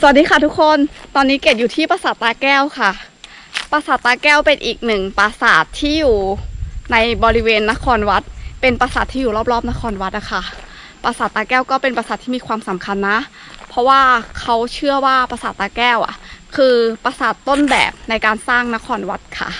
สวัสดีค่ะทุกคน ตอนนี้เกดอยู่ที่ปราสาทตาแก้วค่ะ ปราสาทตาแก้วเป็นอีกหนึ่งปราสาทที่อยู่ในบริเวณนครวัด เป็นปราสาทที่อยู่รอบๆนครวัดอะค่ะปราสาทตาแก้วก็เป็นปราสาทที่มีความสำคัญนะ เพราะว่าเขาเชื่อว่าปราสาทตาแก้วอะคือปราสาทต้นแบบในการสร้างนครวัดค่ะ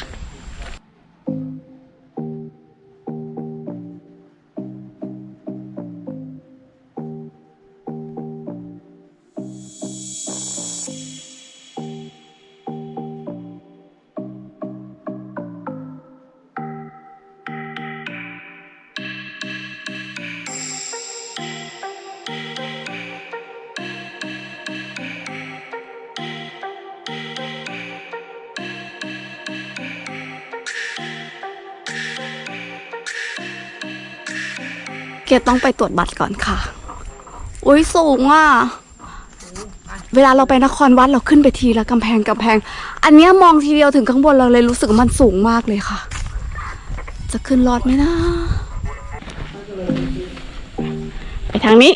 เกต้องไปตรวจบัตรก่อนค่ะ อุ้ยสูงอะ เวลาเราไปนครวัดเราขึ้นไปทีละกำแพงกำแพง อันเนี้ยมองทีเดียวถึงข้างบนเราเลยรู้สึกว่ามันสูงมากเลยค่ะ จะขึ้นรอดไหมนะ ไปทางนี้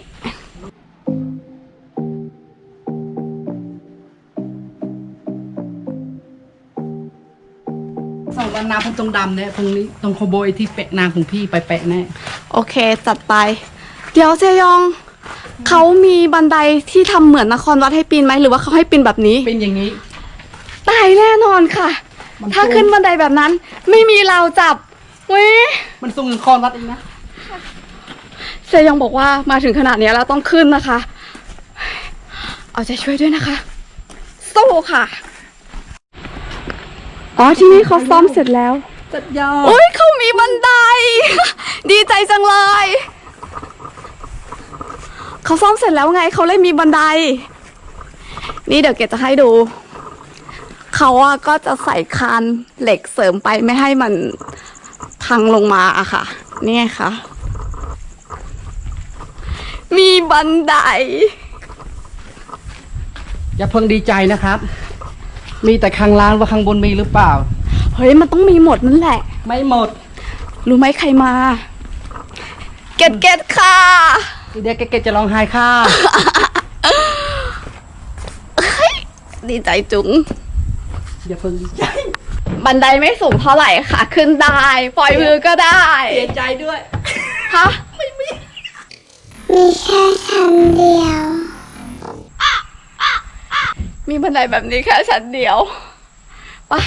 สองวันนาผมตรงดำเนี่ยตรงนี้ตรงโคโบยที่เปะนางของพี่ไปแปะแน่ โอเค จัดไป เดี๋ยวเจยอง เขามีบันไดที่ทำเหมือนนครวัดให้ปีนไหมหรือว่าเขาให้ปีนแบบนี้ เป็นอย่างนี้ ตายแน่นอนค่ะ มันถ้าสูง ขึ้นบันไดแบบนั้น ไม่มีเราวจับเว้ยมันสูงคอนวัดเองนะเซยองบอกว่ามาถึงขนาดเนี้ยเราต้องขึ้นนะคะ เอาใจช่วยด้วยนะคะ สู้ค่ะ อ๋อที่นี่เขาซ่อมเสร็จแล้ว จัดยอดโอ้ยเขามีบันได ดีใจจังเลย เขาซ่อมเสร็จแล้วไงเขาเลยมีบันได นี่เดี๋ยวเกดจะให้ดู เขาอะก็จะใส่คานเหล็กเสริมไปไม่ให้มันพังลงมาอะค่ะ นี่ไงคะมีบันได อย่าเพิ่งดีใจนะครับ มีแต่ข้างล่างว่าข้างบนมีหรือเปล่า เฮ้ยมันต้องมีหมดนั่นแหละ ไม่หมด รู้ไหมใครมา เกดเกดค่ะ เดี๋ยวแกๆจะร้องไห้ค่ะ ดีใจจุ๋งอย่าเพิ่งดีใจ บันไดไม่สูงเท่าไหร่ค่ะ ขึ้นได้ ปล่อยมือก็ได้เสียใจด้วยฮะมีแค่ชั้นเดียว มีบันไดแบบนี้แค่ชั้นเดียวปะ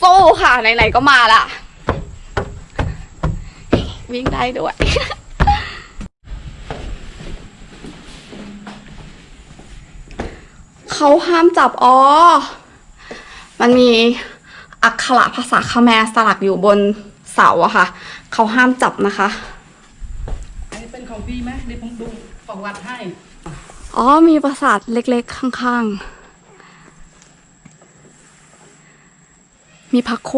สู้ค่ะไหนๆก็มาละ วิ่งได้ด้วย เขาห้ามจับอ๋อ มันมีอักขระภาษาคาแมร์สลักอยู่บนเสาอะค่ะ เขาห้ามจับนะคะ อันนี้เป็นของพี่ไหมนี่ผมดูประวัติให้ อ๋อ มีปราสาทเล็กๆ ข้างๆ มีพระโค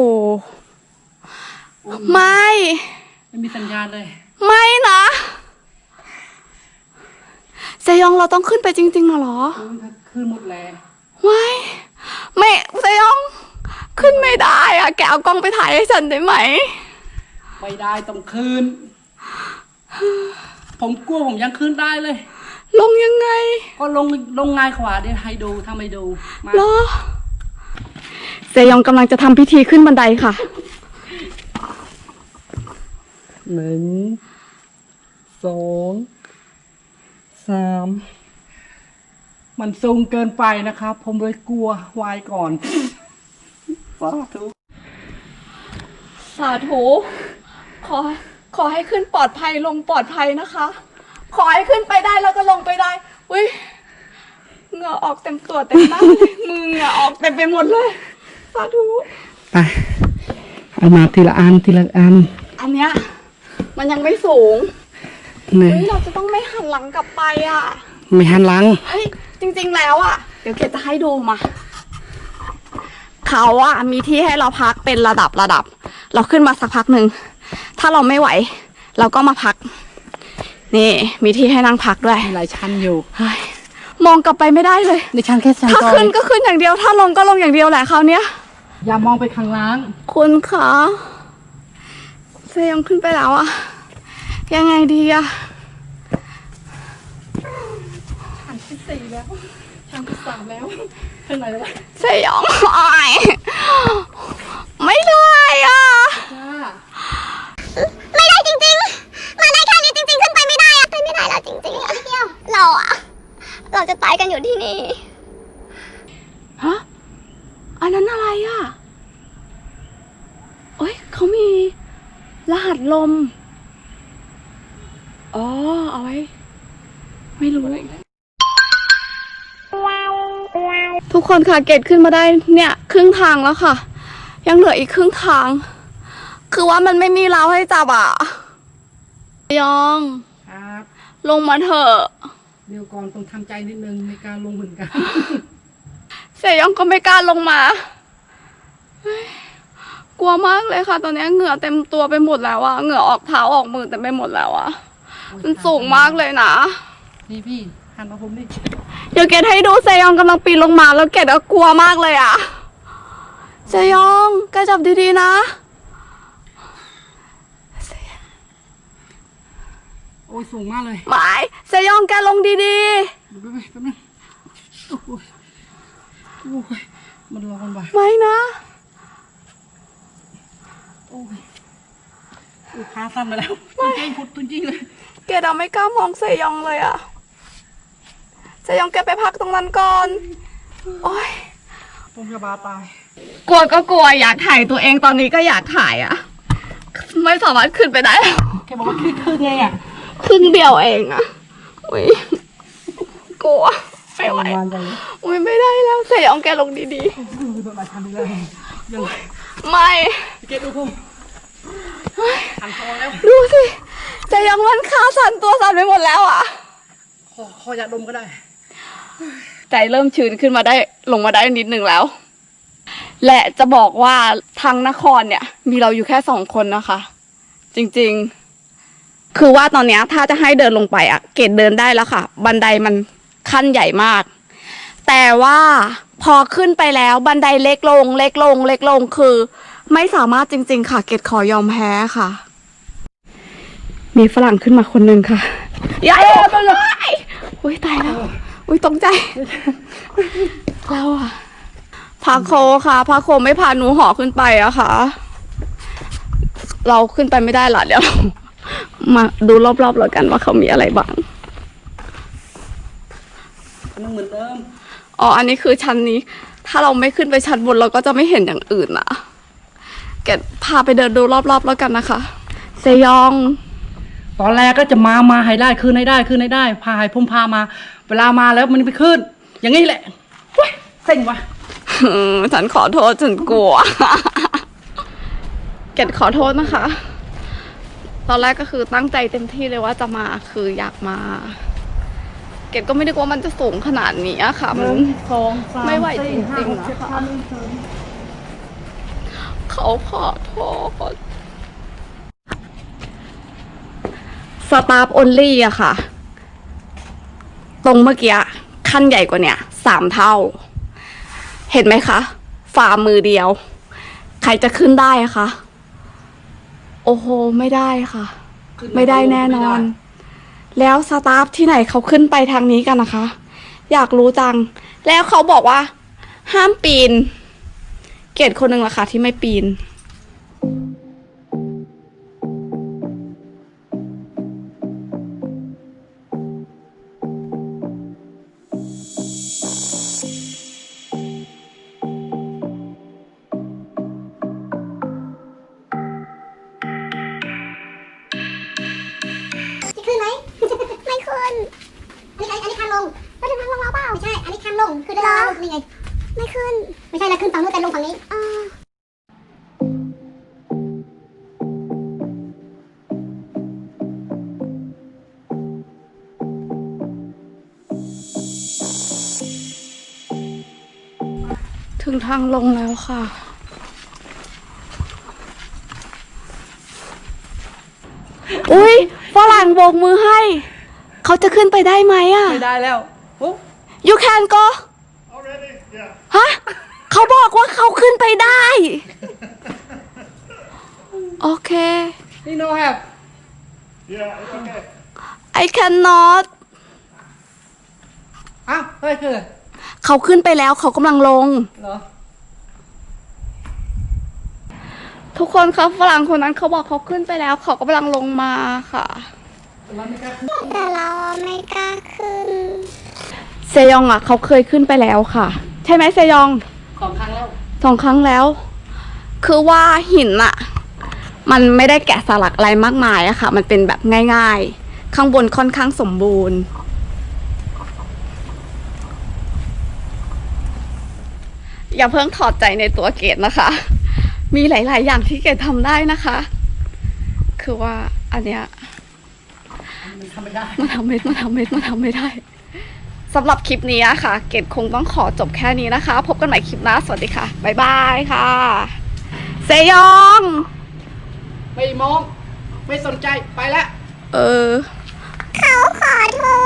ไม่ ไม่มีสัญญาณเลย ไม่นะเซยองเราต้องขึ้นไปจริงๆนะเหรอโอ้ยขึ้นหมดแล้วไม่ไม่เซยอง ขึ้นไม่ได้อะแกเอากล้องไปถ่ายให้ฉันได้ไหม ไม่ได้ต้องคืนผมกลัวผมยังคืนได้เลย ลงยังไง ก็ลงลงง่ายขวาเดี๋ยวให้ดูถ้าไม่ดูมาเหรอเซยองกำลังจะทำพิธีขึ้นบันไดค่ะ หนึ่งสองสามมันสูงเกินไปนะครับ ผมเลยกลัววายก่อนสาธุสาธุขอขอให้ขึ้นปลอดภัยลงปลอดภัยนะคะ ขอให้ขึ้นไปได้แล้วก็ลงไปได้อุ้ยเหงื่อออกเต็มตัวเต็มหน้าเลยมือเหงื่อออกเต็มไปหมดเลยสาธุไปเอามาทีละอันทีละอัน อันเนี้ย มันยังไม่สูงนี่เฮ้ยเราจะต้องไม่หันหลังกลับไปอะไม่หันหลัง เฮ้ยจริง ๆ แล้วอะ เดี๋ยวเกดจะให้ดูมา เขาอะมีที่ให้เราพักเป็นระดับระดับ เราขึ้นมาสักพักหนึ่ง ถ้าเราไม่ไหว เราก็มาพัก นี่ มีที่ให้นั่งพักด้วยมีหลายชั้นอยู่เฮ้ยมองกลับไปไม่ได้เลย ในชั้นแค่ชั้นถ้าก่อขึ้นนก็ขึ้นอย่างเดียว ถ้าลงก็ลงอย่างเดียวแหละคราวเนี้ยอย่ามองไปข้างล่าง คุณคะ เซยองขึ้นไปแล้วอะยังไงดีอะชั้นที่สี่แล้วทางที่สามแล้วเท่าไหร่แล้ววะสยองหายไม่ได้อะจ้าไม่ได้จริงๆ มาได้แค่นี้จริงๆ ขึ้นไปไม่ได้อะขึ้นไม่ได้แล้วจริงๆอะเดียวเราอะเราจะตายกันอยู่ที่นี่ ฮะ อันนั้นอะไรอะเอ้ยเขามี รหัส ลม อ๋อ เอาไว้ ไม่รู้ ทุกคนค่ะเกตขึ้นมาได้เนี่ย ครึ่งทางแล้วค่ะ ยังเหลืออีกครึ่งทาง คือว่ามันไม่มีราวให้จับอะ ยอง ครับลงมาเถอะ เดี๋ยวก่อนต้องทำใจนิดนึงในการลงเหมือนกัน เสยยองก็ไม่กล้าลงมาเฮ้ยก ลัวมากเลยค่ะ ตอนนี้เหงื่อเต็มตัวไปหมดแล้วอะเหงื่อออกเท้าออกมือเต็มไปหมดแล้วอะมันสูงมากเลยนะนี่พี่หันมาผมนี่เดี๋ยวเกดให้ดูเซยองกำลังปีนลงมาแล้วเกดก็กลัวมากเลยอะเซยองแกจับดีๆนะโอ้ยสูงมากเลยหมายเซยองแกลงดีดูไปไปแป๊บนึงโอ้ยโอ้ยมันร้อนว่ะๆไม่นะ โอ้ยโอ้ยขาสั่นมาแล้วจริงๆพุดจริงๆเลยเกดอะไม่กล้ามองเซยองเลยอะเซยองแกไปพักตรงนั้นก่อน โอ้ยผมจะบาตาย กลัวก็กลัวอยากถ่ายตัวเองตอนนี้ก็อยากถ่ายอะไม่สามารถขึ้นไปได้แล้วแกบอกว่าขึ้นขึ้นไงอะครึ่งเดียวเองอะอุ้ยกลัวไม่ไหววานใจเลยอุ้ยไม่ได้แล้วเสียองแกลงดีดูแบบมาทำดีเลยยังๆ ไม่เกตดูผมหันคอแล้วดูสิเสียองมันขาสั่นตัวสั่นไปหมดแล้วอะคอคอยาดมก็ได้ ใจเริ่มชื้นขึ้นมาได้ลงมาได้นิดหนึ่งแล้ว และจะบอกว่าทางนครเนี่ย มีเราอยู่แค่สองคนนะคะ จริงๆ คือว่าตอนเนี้ยถ้าจะให้เดินลงไปอะเกดเดินได้แล้วค่ะ บันไดมันขั้นใหญ่มาก แต่ว่า พอขึ้นไปแล้วบันไดเล็กลง เล็กลง เล็กลงคือ ไม่สามารถจริง ๆ ค่ะ เกดขอยอมแพ้ค่ะ มีฝรั่งขึ้นมาคนหนึ่งค่ะยายไปเลยอุ้ยตายแล้วอุ้ยตกใจ เราอะพาโคค่ะพาโคไม่พาหนูหอขึ้นไปอะค่ะ เราขึ้นไปไม่ได้ละเดี๋ยวมาดูรอบๆแล้วกันว่าเขามีอะไรบ้างมันเหมือนเดิม อ๋อ อันนี้คือชั้นนี้ ถ้าเราไม่ขึ้นไปชั้นบนเราก็จะไม่เห็นอย่างอื่นนะเกดพาไปเดินดูรอบๆแล้วกันนะคะ เซยอง ตอนแรกก็จะมา มาให้ได้คืนให้ได้คืนให้ได้ พาให้ผมพามา เวลามาแล้วมันไปขึ้น อย่างนี้แหละเว้ยเซ็งวะอืมฉันขอโทษฉันกลัว เกดขอโทษนะคะ ตอนแรกก็คือตั้งใจเต็มที่เลยว่าจะมาคืออยากมา เกดก็ไม่ได้กว่ามันจะสูงขนาดนี้อะค่ะหมันนึ่งสองสามไม่ไหวสี่ห้าจริงๆหกเจ็ดนะคะ แปดหนึ่งสองเขาขอโทษสตาร์ฟอ n ลี่อะค่ะ ตรงเมื่อกี้ ขั้นใหญ่กว่าเนี่ยสามเท่า เห็นไหมคะ ฝ่ามือเดียว ใครจะขึ้นได้อะคะ โอ้โห ไม่ได้ค่ะ ขึ้ไม่ได้แน่นอน แล้วสตาฟที่ไหนเขาขึ้นไปทางนี้กันนะคะ อยากรู้จัง แล้วเขาบอกว่า ห้ามปีน เกรดคนหนึ่งละค่ะที่ไม่ปีน ฝั่งนู้นแต่ลงฝั่งนี้อ่าถึงทางลงแล้วค่ะ อุ้ยฝรั่งโบกมือให้ เขาจะขึ้นไปได้ไหมอะไม่ได้แล้วโอ้ you can go ฮะ เขาบอกว่าเขาขึ้นไปได้ โอเคนี่โนแฮป I cannot อ้าวเฮ้ยคือเขาขึ้นไปแล้วเขากำลังลง เหรอทุกคนครับฝรั่งคนนั้นเขาบอกเขาขึ้นไปแล้ว เขากำลังลงมาค่ะเราไม่กล้าขึ้นแต่เราไม่กล้าขึ้น เซยองอะ เขาเคยขึ้นไปแล้วค่ะ ใช่ไหมเซยอง สองครั้งแล้วสองครั้งแล้ว คือว่าหินอะมันไม่ได้แกะสลักอะไรมากมายอะค่ะ มันเป็นแบบง่าย ๆ ข้างบนค่อนข้างสมบูรณ์ อย่าเพิ่งถอดใจในตัวเกดนะคะ มีหลาย ๆ อย่างที่เกดทำได้นะคะ คือว่าอันเนี้ยมันทำไม่ได้มาทำเม็ดมาทำเม็ดมาทำไม่ได้ สำหรับคลิปนี้อะค่ะ เกดคงต้องขอจบแค่นี้นะคะ พบกันใหม่คลิปหน้า สวัสดีค่ะ บ๊ายบายค่ะ เซยอง ไม่มอง ไม่สนใจ ไปแล้ว เออ เขาขอโทษ